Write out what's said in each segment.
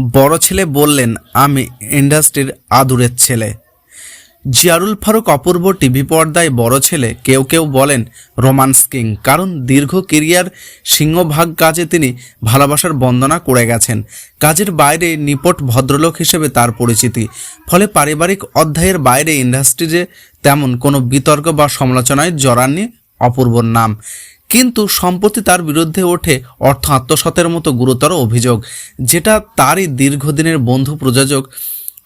বড় ছেলে বললেন, আমি ইন্ডাস্ট্রির আদুরের ছেলে। জিয়ারুল ফারুক অপূর্ব টিভি পর্দায় বড় ছেলে। কেউ কেউ বলেন, রোমান্স কিং। কারণ দীর্ঘ কেরিয়ার সিংহভাগ কাজে তিনি ভালোবাসার বন্দনা করে গেছেন। কাজের বাইরে নিপট ভদ্রলোক হিসেবে তার পরিচিতি। ফলে পারিবারিক অধ্যায়ের বাইরে ইন্ডাস্ট্রিতে তেমন কোনো বিতর্ক বা সমালোচনায় জড়াননি অপূর্বর নাম। কিন্তু সম্প্রতি তার বিরুদ্ধে ওঠে অর্থ আত্মসাতের মতো গুরুতর অভিযোগ, যেটা তারই দীর্ঘদিনের বন্ধু প্রযোজক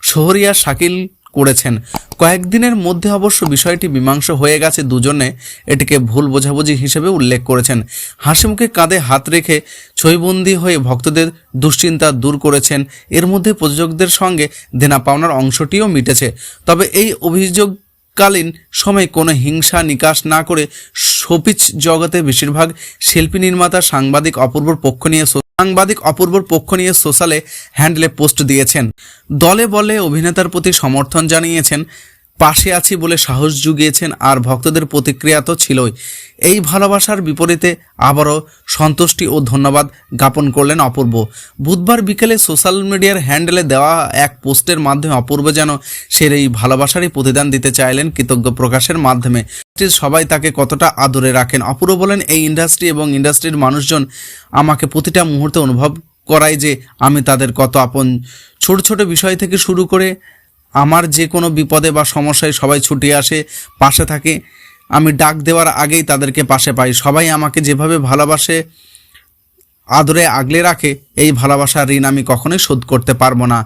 শহরিয়া শাকিল করেছেন। কয়েকদিনের মধ্যে অবশ্য বিষয়টি মীমাংসা হয়ে গেছে দুজনে, এটিকে ভুল বোঝাবুঝি হিসেবে উল্লেখ করেছেন। হাসিমুখে কাঁধে হাত রেখে ছইবন্দি হয়ে ভক্তদের দুশ্চিন্তা দূর করেছেন। এর মধ্যে প্রযোজকদের সঙ্গে দেনা পাওনার অংশটিও মিটেছে। তবে এই অভিযোগ কালীন সময়ে কোনো হিংসা নিকাশ না করে শোপিচ জগতে বেশিরভাগ শিল্পী নির্মাতা সাংবাদিক অপূর্বর পক্ষ নিয়ে সাংবাদিক অপূর্বর পক্ষ নিয়ে সোশ্যালে হ্যান্ডলে পোস্ট দিয়েছেন। দলে বলে অভিনেতার প্রতি সমর্থন জানিয়েছেন পাশে আছি বলে সাহস জুগিয়েছেন আর ভক্তদের প্রতিক্রিয়া তো ছিলই। এই ভালোবাসার বিপরীতে আবারও সন্তুষ্টি ও ধন্যবাদ জ্ঞাপন করলেন অপূর্ব। বুধবার বিকেলে সোশ্যাল মিডিয়ার হ্যান্ডেলে দেওয়া এক পোস্টের মাধ্যমে অপূর্ব যেন সে এই ভালোবাসারই প্রতিদান দিতে চাইলেন কৃতজ্ঞ প্রকাশের মাধ্যমে। সবাই তাকে কতটা আদরে রাখেন? অপূর্ব বলেন, এই ইন্ডাস্ট্রি এবং ইন্ডাস্ট্রির মানুষজন আমাকে প্রতিটা মুহূর্তে অনুভব করায় যে আমি তাদের কত আপন। ছোট ছোট বিষয় থেকে শুরু করে আমার যে কোনো বিপদে বা সমস্যায় সবাই ছুটে আসে, পাশে থাকে। আমি ডাক দেওয়ার আগেই তাদেরকে পাশে পাই। সবাই আমাকে যেভাবে ভালোবাসে, আদরে আগলে রাখে এই ভালোবাসার ঋণ আমি কখনোই শোধ করতে পারব না।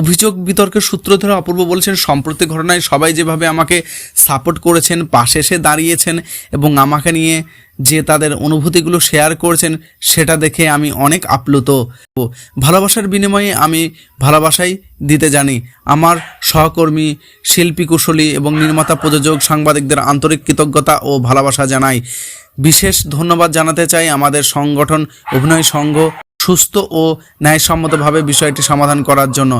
অভিযোগ বিতর্কের সূত্র ধরে অপূর্ব বলছেন, সম্প্রতি ঘটনায় সবাই যেভাবে আমাকে সাপোর্ট করেছেন, পাশে এসে দাঁড়িয়েছেন এবং আমাকে নিয়ে যে তাদের অনুভূতিগুলো শেয়ার করেছেন, সেটা দেখে আমি অনেক আপ্লুত। ভালোবাসার বিনিময়ে আমি ভালোবাসাই দিতে জানি। আমার সহকর্মী, শিল্পী কুশলী এবং নির্মাতা প্রযোজক, সাংবাদিকদের আন্তরিক কৃতজ্ঞতা ও ভালোবাসা জানাই। বিশেষ ধন্যবাদ জানাতে চাই আমাদের সংগঠন অভিনয় সংঘ সুস্থ ও ন্যায়সম্মতভাবে বিষয়টি সমাধান করার জন্য।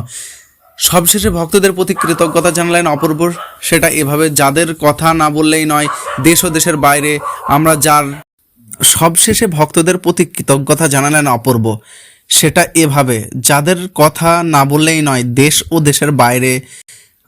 সবশেষে ভক্তদের প্রতি কৃতজ্ঞতা জানালেন অপূর্ব সেটা এভাবে যাদের কথা না বললেই নয়, দেশ ও দেশের বাইরে আমরা যার সবশেষে ভক্তদের প্রতি কৃতজ্ঞতা জানালেন অপূর্ব। সেটা এভাবে, যাদের কথা না বললেই নয়, দেশ ও দেশের বাইরে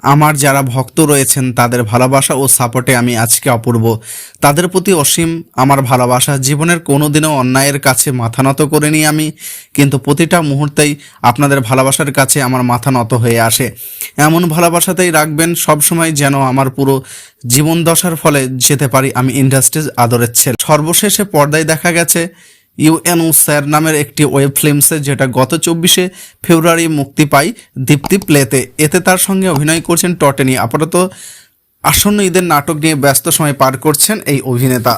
আমার যারা ভক্ত রয়েছেন, তাদের ভালোবাসা ও সাপোর্টে আমি আজকে অপূর্ব। তাদের প্রতি অসীম আমার ভালোবাসা। জীবনের কোনোদিনও অন্যায়ের কাছে মাথা নত করিনি আমি, কিন্তু প্রতিটা মুহূর্তেই আপনাদের ভালোবাসার কাছে আমার মাথা নত হয়ে আসে। এমন ভালোবাসাতেই রাখবেন, সবসময় যেন আমার পুরো জীবন দশার ফলে যেতে পারি আমি ইন্ডাস্ট্রিজ আদরের ছেলে। সর্বশেষে পর্দায় দেখা গেছে ইউএনও স্যার নামের একটি ওয়েব ফিল্মসে যেটা গত চব্বিশে ফেব্রুয়ারি মুক্তি পায় দীপ্তি প্লেতে। এতে তার সঙ্গে অভিনয় করছেন টটেনি। আপাতত আসন্ন ঈদের নাটক নিয়ে ব্যস্ত সময় পার করছেন এই অভিনেতা।